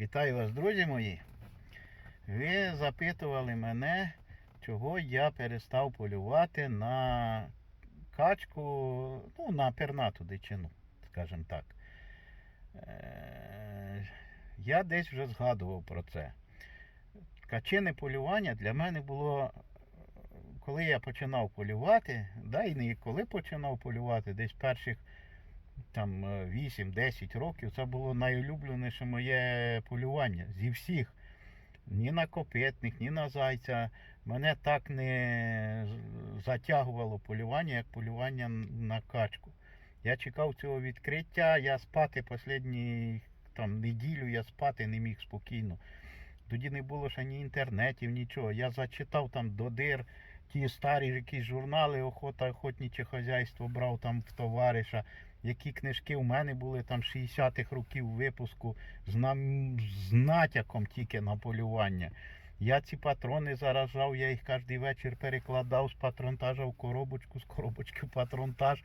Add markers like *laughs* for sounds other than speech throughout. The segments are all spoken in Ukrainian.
Вітаю вас, друзі мої. Ви запитували мене, чого я перестав полювати на качку, ну, на пернату дичину, скажімо так. Е, Я десь вже згадував про це. Качине полювання для мене було, коли я починав полювати, да, і не коли починав полювати, десь перших там е, 8-10 років це було найулюбленіше моє полювання зі всіх. Ні на копитник, ні на зайця. Мене так не затягувало полювання, як полювання на качку. Я чекав цього відкриття, я спати останні там, неділю я спати не міг спокійно. Тоді не було ще ні інтернетів, нічого. Я зачитав там до дир ті старі якісь журнали, охота, охотниче хазяйство брав там в товариша які книжки у мене були там 60-х років випуску з, нам, з натяком тільки на полювання. Я ці патрони заражав, я їх кожен вечір перекладав з патронтажа в коробочку, з коробочки в патронтаж.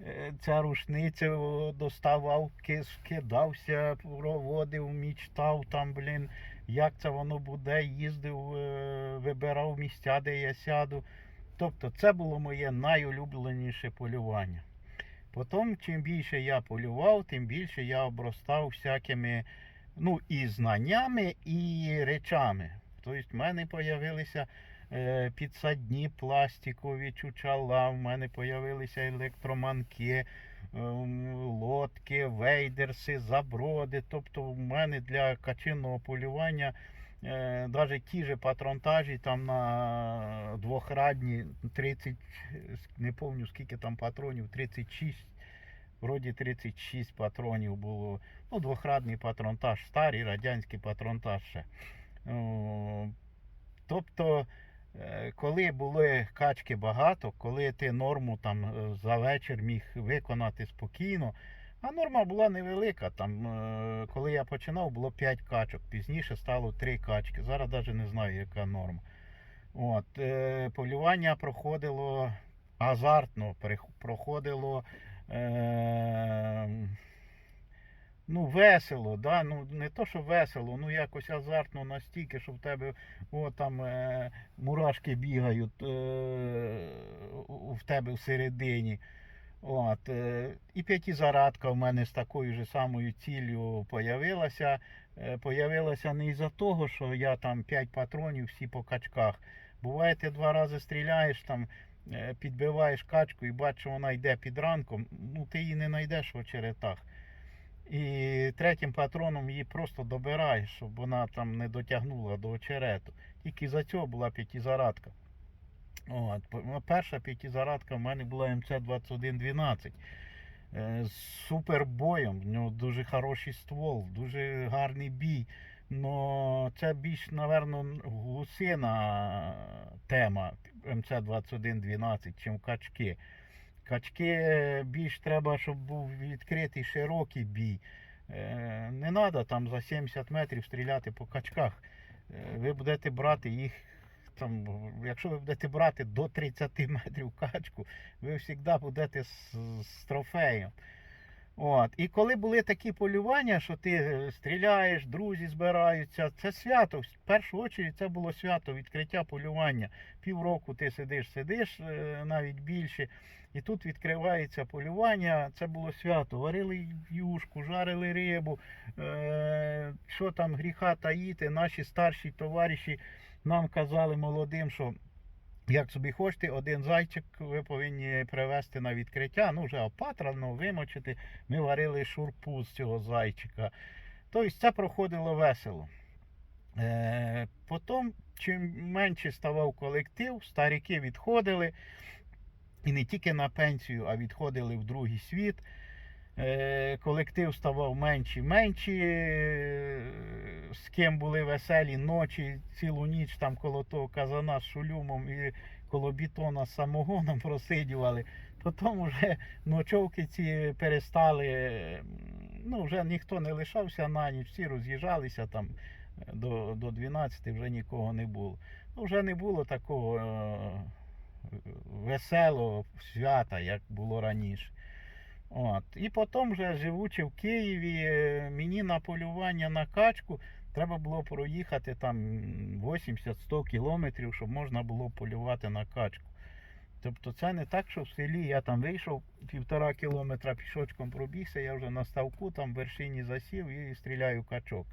Е, Ця рушниця доставав, ки- скидався, проводив, мічтав там, блін, як це воно буде, їздив, е, вибирав місця, де я сяду. Тобто це було моє найулюбленіше полювання. Потім, чим більше я полював, тим більше я обростав всякими ну, і знаннями, і речами. Тобто в мене з'явилися е, підсадні пластикові чучала, в мене з'явилися електроманки, ем, лодки, вейдерси, заброди. Тобто в мене для качинного полювання е, навіть ті ж патронтажі там на двохрадні 30, не пам'ятаю скільки там патронів, 36, вроді 36 патронів було. Ну, двохрадний патронтаж, старий радянський патронтаж ще. Тобто, е, коли були качки багато, коли ти норму там е, за вечір міг виконати спокійно, а норма була невелика. Там, е, коли я починав, було 5 качок, пізніше стало 3 качки. Зараз навіть не знаю, яка норма. От, е, полювання проходило азартно, проходило е, ну, весело, да? ну, не то, що весело, ну якось азартно настільки, що в тебе о, там, е, мурашки бігають е, в тебе всередині. От, е, і п'ятизарадка в мене з такою ж самою ціллю появилася. Е, Появилася не із-за того, що я там 5 патронів всі по качках. Буває, ти два рази стріляєш, там, е, підбиваєш качку і бачиш, що вона йде під ранком, ну ти її не знайдеш в очеретах. І третім патроном її просто добираєш, щоб вона там не дотягнула до очерету. Тільки за цього була п'ятизарадка. От, ну, перша п'ятизарадка в мене була МЦ-2112 е, з супербоєм. В нього дуже хороший ствол, дуже гарний бій. Но це більш, напевно, гусина тема МЦ-2112, чим качки. Качки е, більш треба, щоб був відкритий широкий бій. Е, Не треба там за 70 метрів стріляти по качках. Ви будете брати їх там, якщо ви будете брати до 30 метрів качку, ви завжди будете з, з трофеєм. От. І коли були такі полювання, що ти е, стріляєш, друзі збираються, це свято. В першу чергу це було свято відкриття полювання. Півроку ти сидиш, сидиш, е, навіть більше. І тут відкривається полювання. Це було свято. Варили юшку, жарили рибу. Е, що там гріха таїти, наші старші товариші нам казали молодим, що як собі хочете, один зайчик ви повинні привезти на відкриття, ну вже опатрано, вимочити. Ми варили шурпу з цього зайчика. Тобто це проходило весело. Е, потім, чим менше ставав колектив, старіки відходили. І не тільки на пенсію, а відходили в другий світ. Е, колектив ставав менші менші, е, з ким були веселі ночі, цілу ніч там коло того казана з шулюмом і коло бетона з самогоном *laughs* просидювали. Потім вже ночовки ці перестали, ну вже ніхто не лишався на ніч, всі роз'їжджалися там е, до, до 12 вже нікого не було. Ну, вже не було такого е, веселого свята, як було раніше. От. І потім, вже живучи в Києві, е, мені на полювання на качку треба було проїхати там 80-100 кілометрів, щоб можна було полювати на качку. Тобто це не так, що в селі я там вийшов півтора кілометра пішочком пробігся, я вже на ставку там в вершині засів і стріляю качок.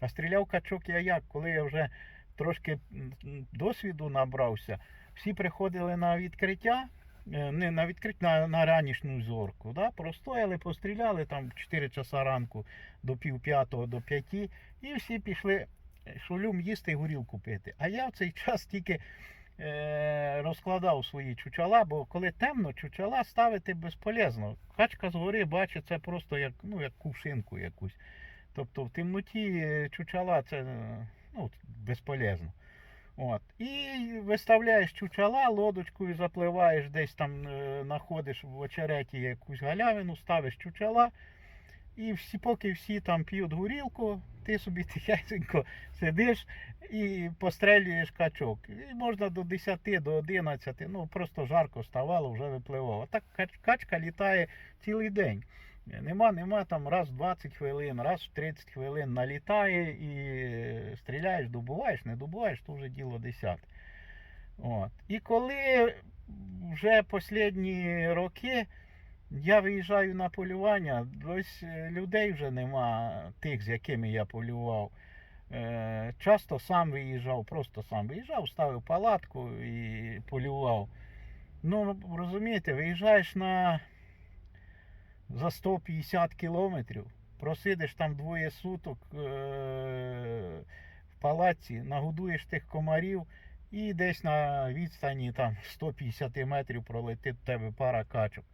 А стріляв качок я як? Коли я вже трошки досвіду набрався, всі приходили на відкриття, не на відкриття, на, на ранішню зорку. Да? Простояли, постріляли там 4 часа ранку до пів п'ятого, до п'яті, і всі пішли е, шолюм їсти і горілку пити. А я в цей *laughs* час тільки е, розкладав свої чучала, бо коли темно, чучала ставити безполезно. Качка згори бачить це просто як, ну, як кувшинку якусь. Тобто в темноті е, чучала це е, ну, безполезно. От. І виставляєш чучала, лодочкою запливаєш, десь там е, знаходиш в очереті якусь галявину, ставиш чучала. І всі, поки всі там п'ють горілку, ти собі *laughs* тихесенько сидиш і пострелюєш качок. І можна до 10, до 11, ну просто жарко ставало, вже випливало. Так качка літає цілий день. Нема, нема там раз в 20 хвилин, раз в 30 хвилин налітає і стріляєш, добуваєш, не добуваєш, то вже діло десяте. От. І коли вже останні роки я виїжджаю на полювання, ось е, людей вже нема тих, з якими я полював. Е, Часто сам виїжджав, просто сам виїжджав, ставив палатку і полював. Ну, розумієте, виїжджаєш на за 150 кілометрів, просидиш там двоє суток е- в палатці, нагодуєш тих комарів і десь на відстані там 150 метрів пролетить в тебе пара качок.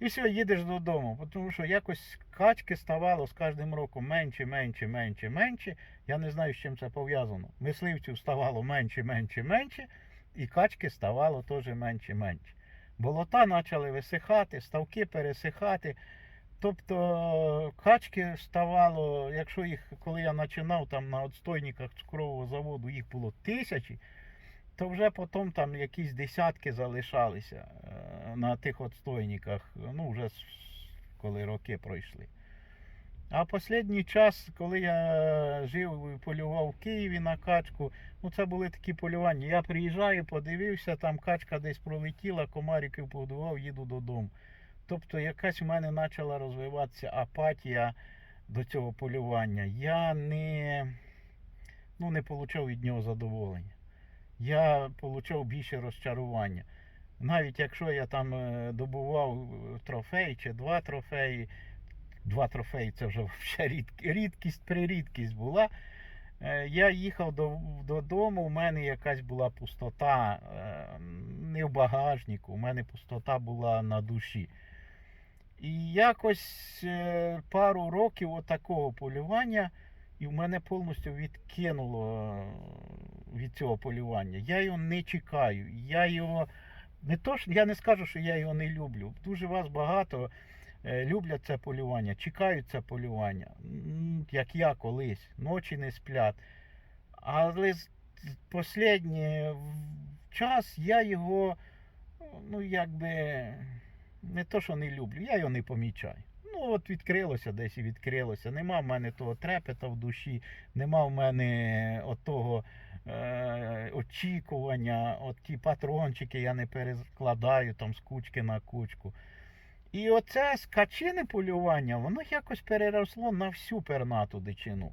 І все, їдеш додому, тому що якось качки ставало з кожним роком менше, менше, менше, менше. Я не знаю, з чим це пов'язано. Мисливців ставало менше, менше, менше, і качки ставало теж менше, менше. Болота почали висихати, ставки пересихати. Тобто качки ставало, якщо їх, коли я починав там на отстойниках цукрового заводу, їх було тисячі, то вже потім там якісь десятки залишалися е, на тих отстойниках, ну вже коли роки пройшли. А останній час, коли я жив і полював в Києві на качку, ну це були такі полювання. Я приїжджаю, подивився, там качка десь пролетіла, комариків подував, їду додому. Тобто якась у мене почала розвиватися апатія до цього полювання. Я не, ну, не отримав від нього задоволення. Я отримав більше розчарування. Навіть якщо я там е, добував е, трофей чи два трофеї, два трофеї це вже рідкість прирідкість була. Е, Я їхав додому, у мене якась була пустота е, не в багажнику, у мене пустота була на душі. І якось е, пару років отакого полювання, і в мене повністю відкинуло від цього полювання. Я його не чекаю. Я його не то, що я не скажу, що я його не люблю. Дуже вас багато люблять це полювання, чекають це полювання, як я колись, ночі не сплять. Але останній час я його, ну якби, не то, що не люблю, я його не помічаю. Ну, от відкрилося десь і відкрилося. Нема в мене того трепета в душі, нема в мене отого е, очікування, от ті патрончики я не перекладаю там з кучки на кучку. І оце скачине полювання, воно якось переросло на всю пернату дичину.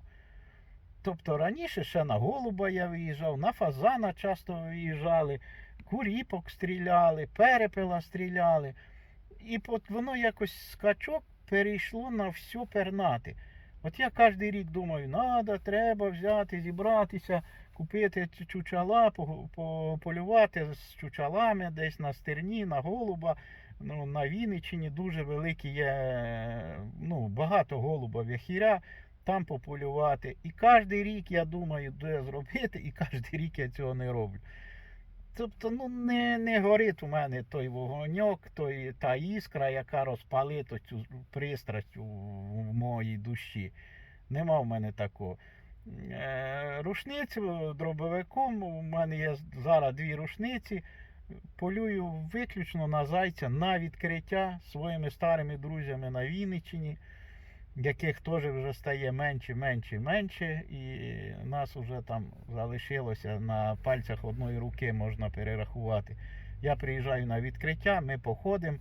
Тобто раніше ще на голуба я виїжджав, на фазана часто виїжджали, куріпок стріляли, перепела стріляли. І от воно якось скачок перейшло на всю пернати. От я кожен рік думаю, треба, треба взяти, зібратися, купити чучала, по- по- полювати з чучалами десь на стерні, на голуба. Ну, на Вінниччині дуже великі є, ну, багато голуба вяхіря, там пополювати. І кожен рік я думаю, де зробити, і кожен рік я цього не роблю. Тобто, ну не, не горить у мене той вогоньок, той, та іскра, яка розпалить цю пристрасть у, в моїй душі. Нема в мене такого. Е, рушницю дробовиком, у мене є зараз дві рушниці. Полюю виключно на зайця на відкриття своїми старими друзями на Вінниччині, яких теж вже стає менше, менше, менше. І нас вже там залишилося на пальцях одної руки можна перерахувати. Я приїжджаю на відкриття, ми походимо,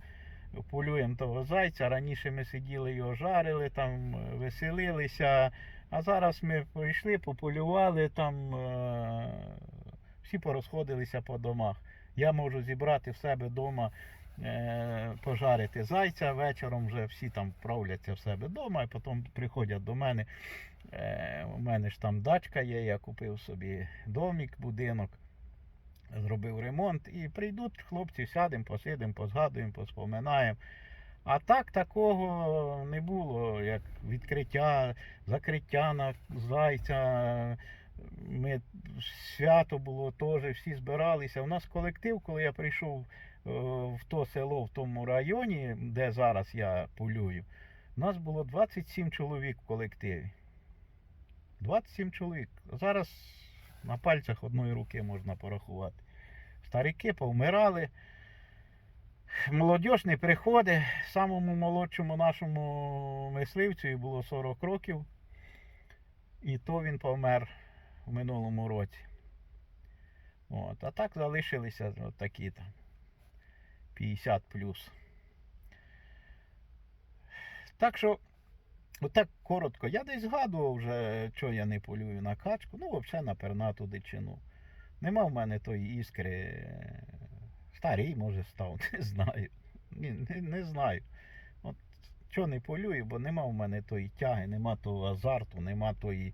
полюємо того зайця. Раніше ми сиділи його жарили, там веселилися. А зараз ми прийшли, пополювали там, е, всі порозходилися по домах. Я можу зібрати в себе вдома, е, пожарити зайця. Вечором вже всі там правляться в себе вдома, і потім приходять до мене. Е, у мене ж там дачка є, я купив собі домик, будинок, зробив ремонт. І прийдуть хлопці, сядемо, посидимо, позгадуємо, поспоминаємо. А так такого не було, як відкриття, закриття на зайця. Ми, свято було теж, всі збиралися. У нас колектив, коли я прийшов е, в то село в тому районі, де зараз я полюю, у нас було 27 чоловік в колективі. 27 чоловік. Зараз на пальцях одної руки можна порахувати. Старики повмирали. Молодь не приходить. Самому молодшому нашому мисливцю було 40 років. І то він помер в минулому році. От. А так залишилися от такі там 50 плюс. Так що, отак коротко. Я десь згадував вже, що я не полюю на качку. Ну, взагалі на пернату дичину. Нема в мене тої іскри. Старий, може, став, *laughs* не знаю. Ні, не, не знаю. От що не полюю, бо нема в мене тої тяги, нема того азарту, нема тої,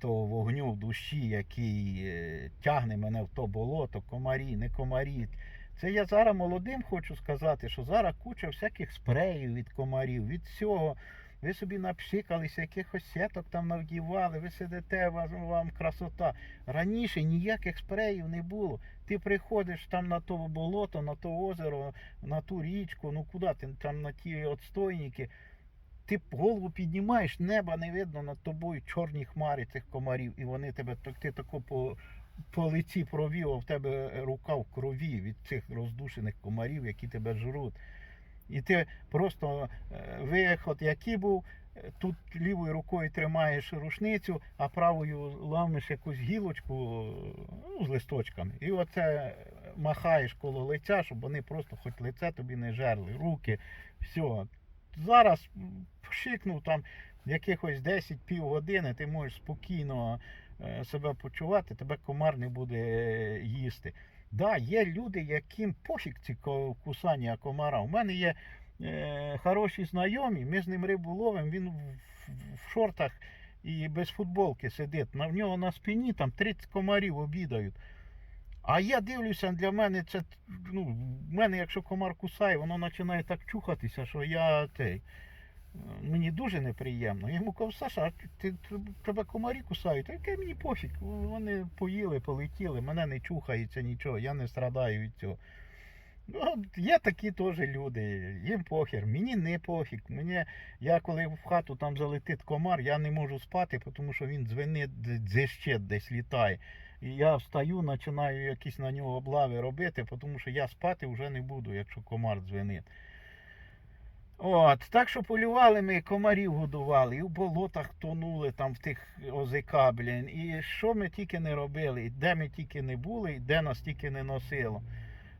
того вогню в душі, який е, тягне мене в то болото, комарі, не комарі. Це я зараз молодим хочу сказати, що зараз куча всяких спреїв від комарів, від всього. Ви собі напшикалися, якихось сеток там навдівали, ви сидите, вам, вам красота. Раніше ніяких спреїв не було. Ти приходиш там на то болото, на то озеро, на ту річку, ну куди ти там на ті отстойники. Ти голову піднімаєш, неба не видно над тобою чорні хмари цих комарів, і вони тебе ти тако по, по лиці провів, а в тебе рука в крові від цих роздушених комарів, які тебе жруть. І ти просто е, виход, який був, е, тут лівою рукою тримаєш рушницю, а правою ламиш якусь гілочку е, ну, з листочками. І оце махаєш коло лиця, щоб вони просто хоч лице тобі не жерли, руки, все. Зараз пшикнув там якихось 10 півгодини, ти можеш спокійно е, себе почувати, тебе комар не буде е, їсти. Да, є люди, яким пофіг ці кусання комара. У мене є е, хороші знайомі, ми з ним рибу ловимо, він в- в шортах і без футболки сидить. На в нього на спині там 30 комарів обідають. А я дивлюся, для мене це, ну, в мене, якщо комар кусає, воно починає так чухатися, що я цей. Мені дуже неприємно. Я йому кажу, Саша, ти, тебе комарі кусають? Та яке мені пофіг. Вони поїли, полетіли, мене не чухається нічого, я не страдаю від цього. Ну, є такі теж люди, їм похер, мені не пофіг. Мені, я коли в хату там залетить комар, я не можу спати, тому що він дзвенить, дз- дзищить десь літає. І я встаю, починаю якісь на нього облави робити, тому що я спати вже не буду, якщо комар дзвенить. От, так що полювали ми, комарів годували, і в болотах тонули там в тих ОЗК, блін. І що ми тільки не робили, і де ми тільки не були, і де нас тільки не носило.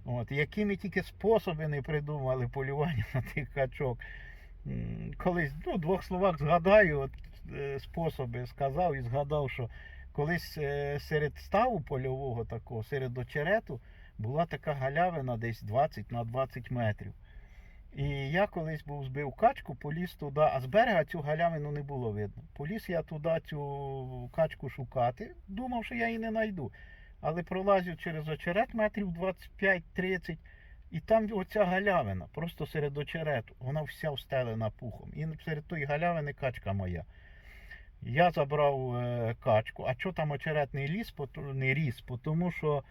От, які ми тільки способи не придумали полювання *laughs* на тих качок. Колись, ну, в двох словах згадаю, от, е, способи сказав і згадав, що колись е, серед ставу польового такого, серед очерету, була така галявина десь 20 на 20 метрів. І я колись був збив качку, поліз туди, а з берега цю галявину не було видно. Поліз я туди цю качку шукати, думав, що я її не знайду. Але пролазив через очерет метрів 25-30, і там оця галявина, просто серед очерету, вона вся встелена пухом. І серед тої галявини качка моя. Я забрав е, качку, а що там очеретний ліс, не ріс, тому що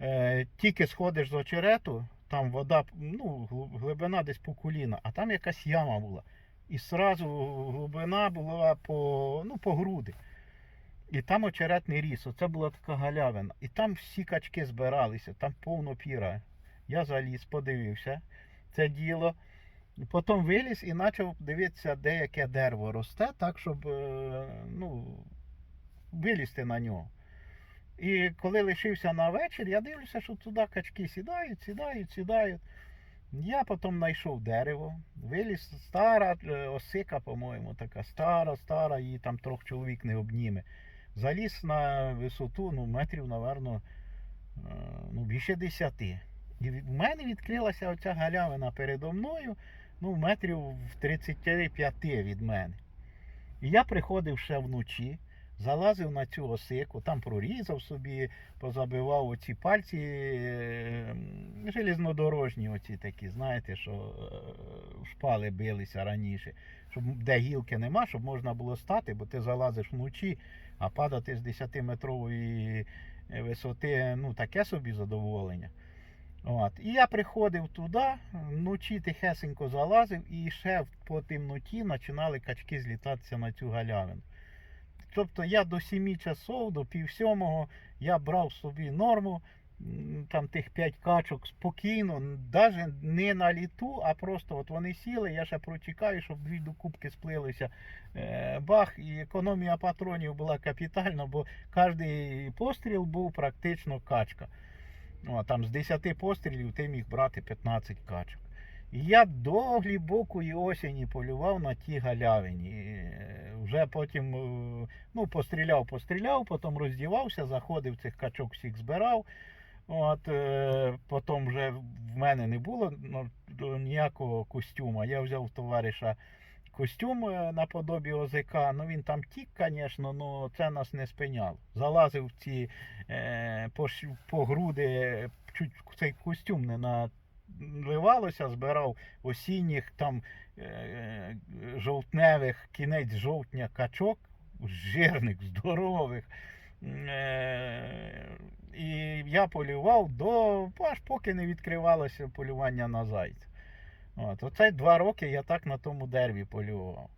е, тільки сходиш з очерету, там вода, ну, глибина десь по коліна, а там якась яма була. І сразу глибина була по, ну, по груди. І там очеретний ріс, оце була така галявина. І там всі качки збиралися, там повно піра. Я заліз, подивився це діло. Потім виліз і почав дивитися, де яке дерево росте, так, щоб е, ну, вилізти на нього. І коли лишився на вечір, я дивлюся, що туди качки сідають, сідають, сідають. Я потім знайшов дерево, виліз стара е, осика, по-моєму, така стара, стара, її там трьох чоловік не обніме. Заліз на висоту, ну, метрів, напевно, е, ну, більше десяти. І в мене відкрилася оця галявина передо мною, ну, метрів в 35 від мене. І я приходив ще вночі, залазив на цю осику, там прорізав собі, позабивав оці пальці е, м, железнодорожні, оці такі, знаєте, що е, шпали билися раніше, щоб де гілки нема, щоб можна було стати, бо ти залазиш вночі, а падати з 10-метрової висоти, ну таке собі задоволення. От. І я приходив туди, вночі тихесенько залазив, і ще по темноті починали качки злітатися на цю галявину. Тобто я до 7 часов, до пів сьомого я брав собі норму, там тих 5 качок спокійно, навіть не на літу, а просто от вони сіли, я ще протікаю, щоб дві докупки сплилися. Е, Бах, і економія патронів була капітальна, бо кожний постріл був практично качка. О, там з 10 пострілів ти міг брати 15 качок. І я до глибокої осені полював на тій галявині. Е, Вже потім е, ну, постріляв, постріляв, потім роздівався, заходив цих качок всіх збирав. От, е, потім вже в мене не було ну, ніякого костюма. Я взяв товариша костюм е, наподобі ОЗК. Ну він там тік, звісно, але це нас не спиняло. Залазив в ці е, по, по груди, чуть цей костюм не наливалося, збирав осінніх там е, жовтневих, кінець жовтня качок, жирних, здорових. Е, і я полював до аж поки не відкривалося полювання на зайця. От, оце два роки я так на тому дереві полював.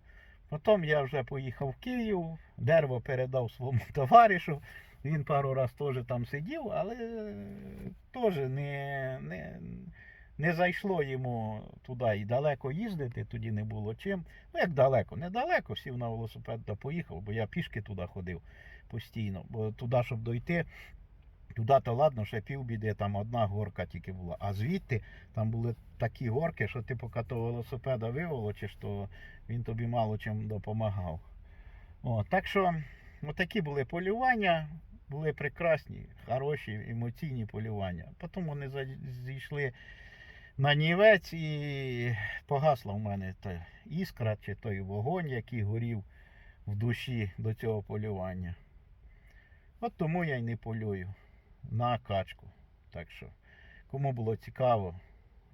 Потім я вже поїхав в Київ, дерево передав своєму *laughs* товаришу. Він пару раз теж там сидів, але теж не, не, не зайшло йому туди і далеко їздити, тоді не було чим. Ну як далеко, недалеко, сів на велосипед та поїхав, бо я пішки туди ходив постійно. Бо туди, щоб дойти, туди то ладно, ще півбіди, там одна горка тільки була. А звідти там були такі горки, що ти поки того велосипеда виволочиш, то він тобі мало чим допомагав. О, так що, отакі були полювання, були прекрасні, хороші, емоційні полювання. Потім вони зійшли на нівець і погасла в мене та іскра чи той вогонь, який горів в душі до цього полювання. От тому я й не полюю на качку. Так що, кому було цікаво,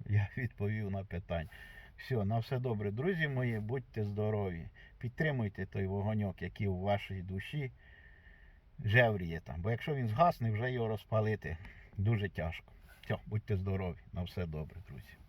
я *laughs* відповів на питання. Все, на все добре, друзі мої, будьте здорові. Підтримуйте той вогоньок, який у вашій душі жевріє там. Бо якщо він згасне, вже його розпалити дуже тяжко. Все, будьте здорові, на все добре, друзі.